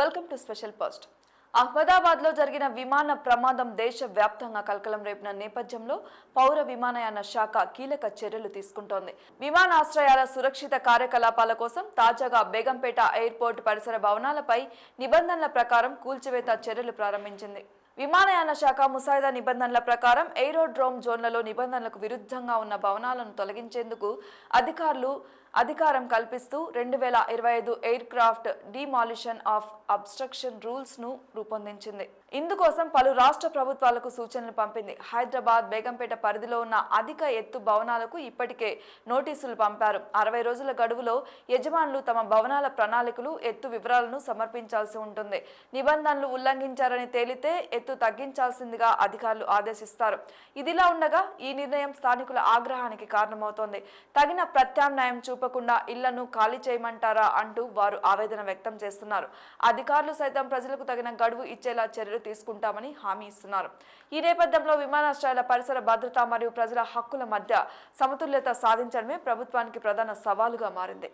Welcome to special post అహ్మదాబాద్లో జరిగిన విమాన ప్రమాదం దేశ వ్యాప్తంగా కలకలం రేపిన నేపథ్యంలో పౌర విమానయాన శాఖ కీలక చర్యలు తీసుకుంటోంది. విమానాశ్రయాల సురక్షిత కార్యకలాపాల కోసం తాజాగా బేగంపేట ఎయిర్పోర్ట్ పరిసర భవనాలపై నిబంధనల ప్రకారం కూల్చివేత చర్యలు ప్రారంభించింది. విమానయాన శాఖ ముసాయిదా నిబంధనల ప్రకారం ఎయిరోడ్రోమ్ జోన్లలో నిబంధనలకు విరుద్ధంగా ఉన్న భవనాలను తొలగించేందుకు అధికారులు అధికారం కల్పిస్తూ రెండు వేల ఇరవై ఐదు aircraft demolition of obstruction రూల్స్ను రూపొందించింది. ఇందుకోసం పలు రాష్ట్ర ప్రభుత్వాలకు సూచనలు పంపింది. హైదరాబాద్ బేగంపేట పరిధిలో ఉన్న అధిక ఎత్తు భవనాలకు ఇప్పటికే నోటీసులు పంపారు. అరవై రోజుల గడువులో యజమానులు తమ భవనాల ప్రణాళికలు ఎత్తు వివరాలను సమర్పించాల్సి ఉంటుంది. నిబంధనలు ఉల్లంఘించారని తేలితే ఎత్తు తగ్గించాల్సిందిగా అధికారులు ఆదేశిస్తారు. ఇదిలా ఉండగా ఈ నిర్ణయం స్థానికుల ఆగ్రహానికి కారణమవుతోంది. తగిన ప్రత్యామ్నాయం చూపకుండా ఇళ్ళను ఖాళీ చేయమంటారా అంటూ వారు ఆవేదన వ్యక్తం చేస్తున్నారు. అధికారులు సైతం ప్రజలకు తగిన గడువు ఇచ్చేలా చర్యలు తీసుకుంటామని హామీ ఇస్తున్నారు. ఈ నేపథ్యంలో విమానాశ్రయాల పరిసర భద్రత మరియు ప్రజల హక్కుల మధ్య సమతుల్యత సాధించడమే ప్రభుత్వానికి ప్రధాన సవాలుగా మారింది.